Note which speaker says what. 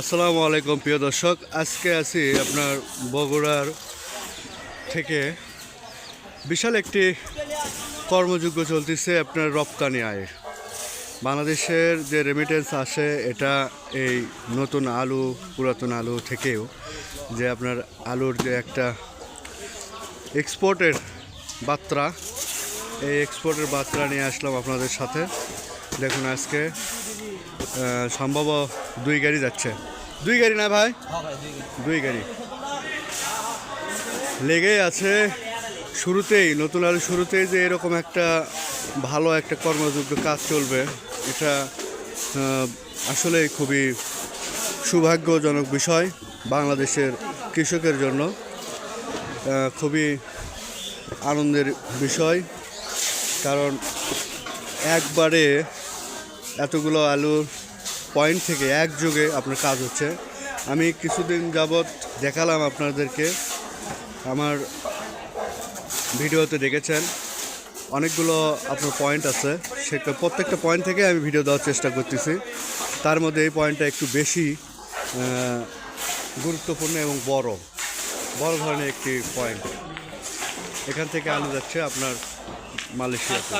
Speaker 1: আসসালামু আলাইকুম, প্রিয় দর্শক। আজকে আছি আপনার বগুড়ার থেকে বিশাল একটি কর্মযোগ্য চলতেছে আপনার রপ্তানি আয়ের। বাংলাদেশের যে রেমিটেন্স আসে, এটা এই নতুন আলু, পুরাতন আলু থেকেও যে আপনার আলুর যে একটা এক্সপোর্টের বার্তা এই এক্সপোর্টের বাচ্চারা নিয়ে আসলাম আপনাদের সাথে। দেখুন আজকে সম্ভব দুই গাড়ি যাচ্ছে। দুই গাড়ি না ভাই? দুই গাড়ি। লেগেই আছে শুরুতেই, নতুন আলু শুরুতেই যে এরকম একটা ভালো একটা কর্মযোগ্য কাজ চলবে, এটা আসলে খুবই সৌভাগ্যজনক বিষয় বাংলাদেশের কৃষকের জন্য। খুবই আনন্দের বিষয়। কারণ একবারে এতগুলো আলুর পয়েন্ট থেকে একযোগে আপনার কাজ হচ্ছে। আমি কিছুদিন যাবৎ দেখালাম আপনাদেরকে। আমার ভিডিওতে দেখেছেন। অনেকগুলো আপনার পয়েন্ট আছে। সেটা প্রত্যেকটা পয়েন্ট থেকে আমি ভিডিও দেওয়ার চেষ্টা করতেছি। তার মধ্যে এই পয়েন্টটা একটু বেশি গুরুত্বপূর্ণ এবং বড়। বড় ধরনের একটি পয়েন্ট এখান থেকে আলু যাচ্ছে আপনার মালয়েশিয়াতে।